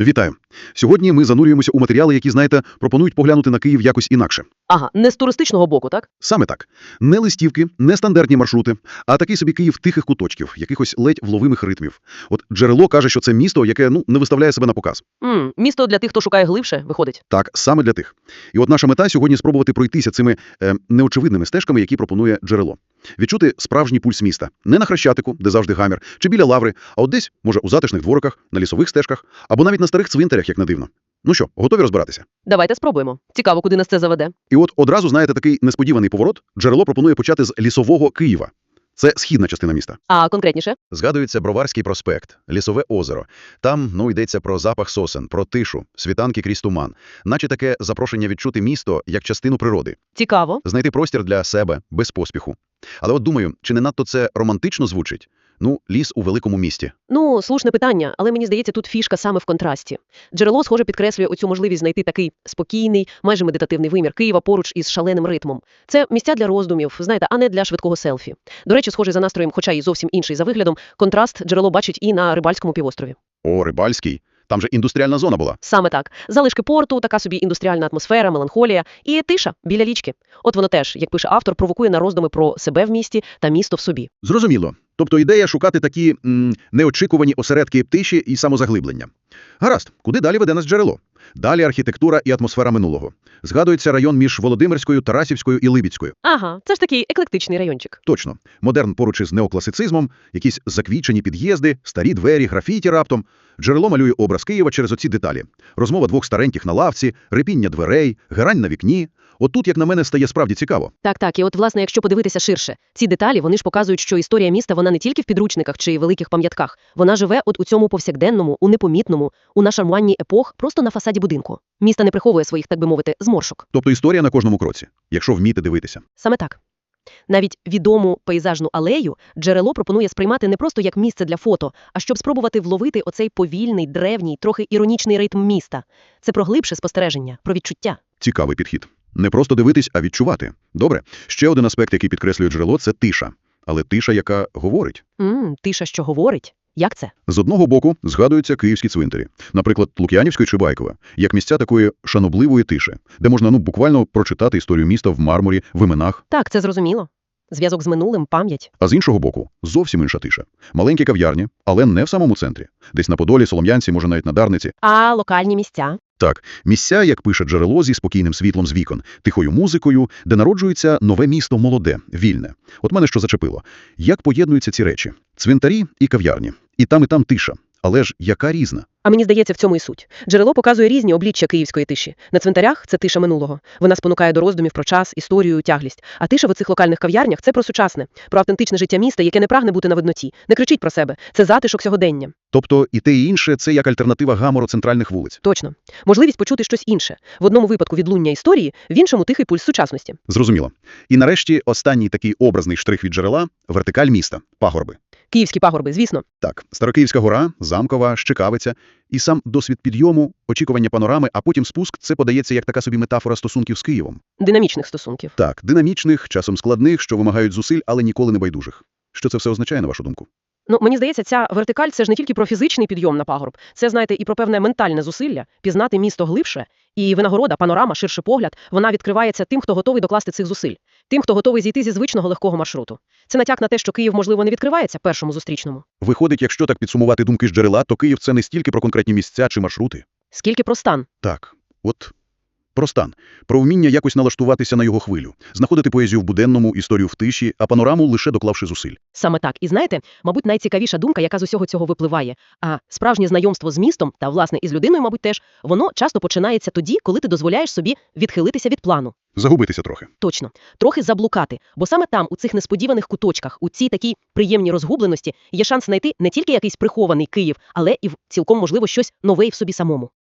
Вітаю! Сьогодні ми занурюємося у матеріали, які, знаєте, пропонують поглянути на Київ якось інакше. Ага, не з туристичного боку, так? Саме так. Не листівки, не стандартні маршрути, а такий собі Київ тихих куточків, якихось ледь вловимих ритмів. От джерело каже, що це місто, яке ну не виставляє себе на показ. м місто для тих, хто шукає глибше, виходить. Так, саме для тих. І от наша мета сьогодні спробувати пройтися цими е, неочевидними стежками, які пропонує джерело. Відчути справжній пульс міста. Не на Хрещатику, де завжди гамір, чи біля лаври, а от десь, може, у затишних двориках, на лісових стежках, або навіть на старих цвинтарях, як не дивно. Ну що, готові розбиратися? Давайте спробуємо. Цікаво, куди нас це заведе. І от одразу, знаєте, такий несподіваний поворот. Джерело пропонує почати з лісового Києва. Це східна частина міста. А конкретніше? Згадується Броварський проспект, Лісове озеро. Там, ну, йдеться про запах сосен, про тишу, світанки крізь туман. Наче таке запрошення відчути місто як частину природи. Цікаво. Знайти простір для себе, без поспіху. Але от думаю, чи не надто це романтично звучить? Ну, ліс у великому місті. Ну, слушне питання, але мені здається, тут фішка саме в контрасті. Джерело, схоже, підкреслює оцю можливість знайти такий спокійний, майже медитативний вимір Києва поруч із шаленим ритмом. Це місця для роздумів, знаєте, а не для швидкого селфі. До речі, схожий за настроєм, хоча і зовсім інший за виглядом, контраст джерело бачить і на Рибальському півострові. О, Рибальський. Там же індустріальна зона була. Саме так. Залишки порту, така собі індустріальна атмосфера, меланхолія і тиша біля річки. От воно теж, як пише автор, провокує на роздуми про себе в місті та місто в собі. Зрозуміло. Тобто ідея шукати такі м, неочікувані осередки тиші і самозаглиблення. Гаразд, куди далі веде нас джерело? Далі архітектура і атмосфера минулого. Згадується район між Володимирською, Тарасівською і Либідською. Ага, це ж такий еклектичний райончик. Точно. Модерн поруч із неокласицизмом, якісь заквічені під'їзди, старі двері, графіті раптом. Джерело малює образ Києва через оці деталі. Розмова двох стареньких на лавці, рипіння дверей, герань на вікні. Отут, як на мене, стає справді цікаво. Так, так. І от, власне, якщо подивитися ширше, ці деталі вони ж показують, що історія міста вона не тільки в підручниках чи великих пам'ятках, вона живе от у цьому повсякденному, у непомітному, у нашармуванні епох, просто на фасаді будинку. Місто не приховує своїх, так би мовити, зморшок. Тобто історія на кожному кроці, якщо вміти дивитися. Саме так. Навіть відому пейзажну алею джерело пропонує сприймати не просто як місце для фото, а щоб спробувати вловити оцей повільний, древній, трохи іронічний ритм міста. Це про глибше спостереження, про відчуття. Цікавий підхід. Не просто дивитись, а відчувати. Добре. Ще один аспект, який підкреслює джерело, це тиша. Але тиша, яка говорить. М, тиша, що говорить. Як це? З одного боку згадуються київські цвинтарі, наприклад, Лук'янівської чи Байкова, як місця такої шанобливої тиші, де можна ну буквально прочитати історію міста в мармурі, в іменах. Так, це зрозуміло. Зв'язок з минулим, пам'ять. А з іншого боку, зовсім інша тиша. Маленькі кав'ярні, але не в самому центрі. Десь на Подолі, Солом'янці, може навіть на Дарниці. А локальні місця. Так, місця, як пише джерело зі спокійним світлом з вікон, тихою музикою, де народжується нове місто молоде, вільне. От мене що зачепило. Як поєднуються ці речі? Цвинтарі і кав'ярні. І там, і там тиша. Але ж яка різна? А мені здається, в цьому і суть. Джерело показує різні обличчя київської тиші. На цвинтарях це тиша минулого. Вона спонукає до роздумів про час, історію, тяглість. А тиша в оцих локальних кав'ярнях це про сучасне, про автентичне життя міста, яке не прагне бути на видноті, не кричить про себе. Це затишок сьогодення. Тобто і те, і інше – це як альтернатива гамору центральних вулиць. Точно. Можливість почути щось інше. В одному випадку відлуння історії, в іншому тихий пульс сучасності. Зрозуміло. І нарешті останній такий образний штрих від джерела – вертикаль міста, пагорби. Київські пагорби, звісно. Так, Старокиївська гора, Замкова, Щекавиця. І сам досвід підйому, очікування панорами, а потім спуск – це подається як така собі метафора стосунків з Києвом. Динамічних стосунків. Так, динамічних, часом складних, що вимагають зусиль, але ніколи не байдужих. Що це все означає, на вашу думку? Ну, мені здається, ця вертикаль це ж не тільки про фізичний підйом на пагорб, це, знаєте, і про певне ментальне зусилля, пізнати місто глибше, і винагорода, панорама, ширший погляд, вона відкривається тим, хто готовий докласти цих зусиль, тим, хто готовий зійти зі звичного легкого маршруту. Це натяк на те, що Київ, можливо, не відкривається першому зустрічному. Виходить, якщо так підсумувати думки з джерела, то Київ – це не стільки про конкретні місця чи маршрути. Скільки про стан. Так, от про стан, про вміння якось налаштуватися на його хвилю, знаходити поезію в буденному, історію в тиші, а панораму лише доклавши зусиль. Саме так. І знаєте, мабуть, найцікавіша думка, яка з усього цього випливає. А справжнє знайомство з містом та, власне, із людиною, мабуть, теж, воно часто починається тоді, коли ти дозволяєш собі відхилитися від плану. Загубитися трохи. Точно, трохи заблукати, бо саме там, у цих несподіваних куточках, у цій такій приємній розгубленості, є шанс знайти не тільки якийсь прихований Київ, але і в цілком можливо щось нове і в собі самому.